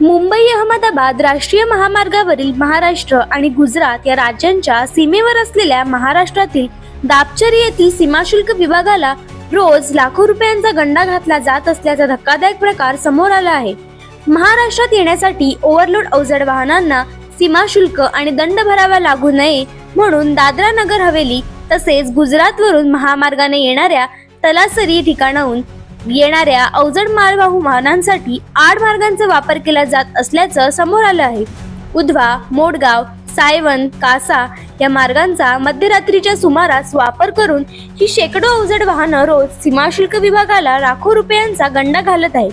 मुंबई अहमदाबाद राष्ट्रीय महामार्गावरील महाराष्ट्र आणि गुजरात या राज्यांच्या सीमेवर असलेल्या महाराष्ट्रातील दापचरी येथील सीमाशुल्क विभागाला रोज लाखो रुपयांचा गंडा घातला जात असल्याचा धक्कादायक प्रकार समोर आला आहे. महाराष्ट्रात येण्यासाठी ओव्हरलोड अवजड वाहनांना सीमाशुल्क आणि दंड भरावा लागू नये म्हणून दादरा नगर हवेली तसेच गुजरातवरून महामार्गाने येणाऱ्या तलासरी ठिकाणाहून येणाऱ्या अवजड मालवाहू वाहनांसाठी आड मार्गांचा वापर केला जात असल्याचं समोर आलं आहे. उधवा मोडगाव सायवन कासा या मार्गांचा मध्यरात्रीच्या सुमारास वापर करून ही शेकडो अवजड वाहनं रोज सीमाशुल्क विभागाला लाखो रुपयांचा गंडा घालत आहेत.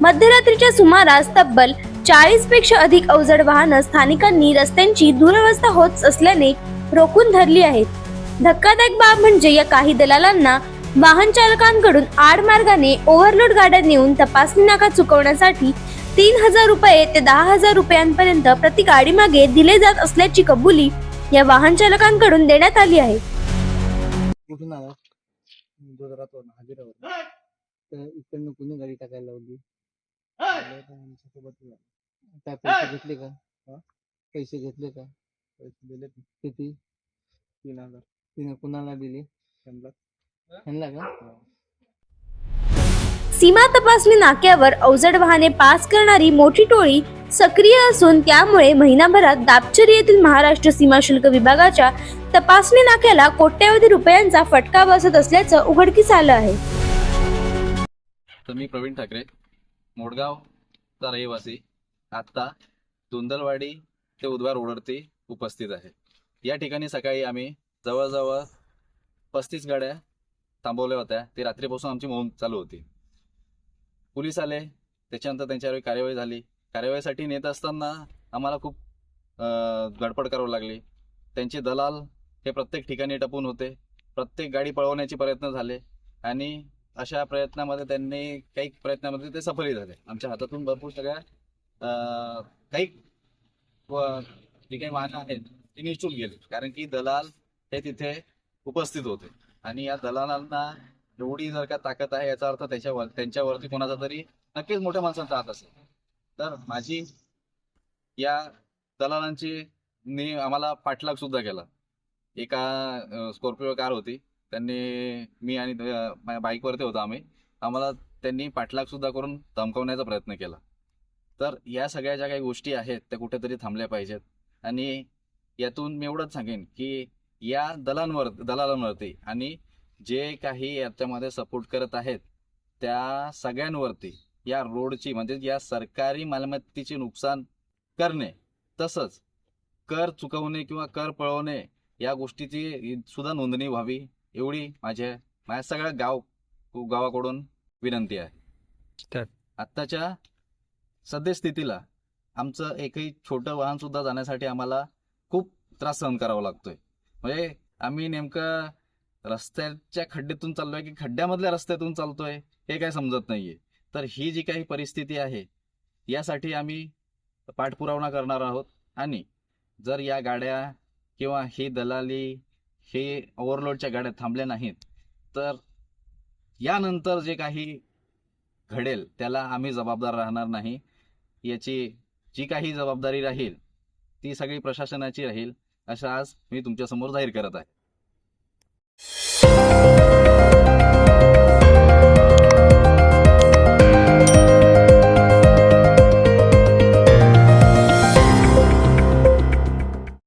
मध्यरात्रीच्या सुमारास तब्बल चाळीसपेक्षा अधिक अवजड वाहनं स्थानिकांनी रस्त्यांची दुरवस्था होत असल्याने रोखून धरली आहेत. धक्कादायक बाब म्हणजे या काही दलालांना वाहन चालकांकडून आड मार्गाने ओव्हरलोड गाड्या नेऊन तपासणी नाका चुकवण्यासाठी तीन हजार रुपये ते दहा हजार रुपयांपर्यंत प्रति गाडी मागे दिले जात असल्याची कबुली या वाहन चालकांकडून देण्यात आली आहे. कुठून आला गुजरातवरून तर इकडनं कुणी गाडी टाकायला लावली? आलं तर आमच्यासोबत झालं. काय पैसे घेतले का? हा? पैसे घेतले का? पैसे दिले किती? तीन हजार. तिने कुणाला दिले? त्यांना? सीमा तपासणी नाक्यावर अवजड वाहने पास करणारी मोठी टोळी सक्रिय असून त्यामुळे महिनाभरात दापचरी येथील महाराष्ट्र सीमा शुल्क विभागाच्या तपासणी नाक्याला कोट्यवधी रुपयांचा फटका बसत असल्याचं उघडकीस आलं आहे. तर मी प्रवीण ठाकरे मोडगावचा रहिवासी. आत्ता धुंदलवाडी ते उद्वार रोडवरती उपस्थित आहे. या ठिकाणी सकाळी आम्ही जवळजवळ पस्तीस गाड्या थांबवल्या होत्या. ते रात्रीपासून आमची मोहीम चालू होती. पोलीस आले. त्याच्यानंतर त्यांच्यावर कार्यवाही झाली. कार्यवाहीसाठी नेत असताना आम्हाला खूप अं, गडबड करावी लागली. त्यांचे दलाल हे प्रत्येक ठिकाणी टपून होते. प्रत्येक गाडी पळवण्याचे प्रयत्न झाले. आणि अशा प्रयत्नामध्ये त्यांनी काही प्रयत्नामध्ये ते सफलही झाले. आमच्या हातातून भरपूर सगळ्या काही जी काही वाहनं आहेत ती निश्चून गेली. कारण की दलाल हे तिथे उपस्थित होते. आणि या दलालांना एवढी जर का ताकद आहे याचा अर्थ त्याच्यावर त्यांच्यावरती कोणाचा तरी नक्कीच मोठ्या माणसांचा हात असेल. तर माझी या दलालांची ने आम्हाला पाठलाग सुद्धा केला. एका स्कॉर्पिओ कार होती. त्यांनी मी आणि माझ्या बाईकवरती होतो आम्ही. आम्हाला त्यांनी पाठलाग सुद्धा करून धमकवण्याचा प्रयत्न केला. तर या सगळ्या ज्या काही गोष्टी आहेत त्या कुठेतरी थांबल्या पाहिजेत. आणि यातून मी एवढंच सांगेन की या दलांवर दलालांवरती आणि जे काही याच्यामध्ये सपोर्ट करत आहेत त्या सगळ्यांवरती या रोडची म्हणजे या सरकारी मालमत्तेचे नुकसान करणे तसंच कर चुकवणे किंवा कर पळवणे या गोष्टीची सुद्धा नोंदणी व्हावी एवढी माझ्या माझ्या सगळ्या गाव गावाकडून विनंती आहे. आत्ताच्या सद्यस्थितीला आमचं एकही छोटं वाहन सुद्धा जाण्यासाठी आम्हाला खूप त्रास सहन करावा लागतोय म्हणजे आम्ही नेमकं रस्त्याच्या खड्ड्यातून चाललोय की खड्ड्यामधल्या रस्त्यातून चालतोय हे काय समजत नाहीये. तर ही जी काही परिस्थिती आहे यासाठी आम्ही पाठपुरावा करणार आहोत. आणि जर या गाड्या किंवा ही दलाली हे ओव्हरलोडच्या गाड्या थांबल्या नाहीत तर यानंतर जे काही घडेल त्याला आम्ही जबाबदार राहणार नाही. याची जी काही जबाबदारी राहील ती सगळी प्रशासनाची राहील. अशा आज मी तुमच्यासमोर जाहीर करत आहे.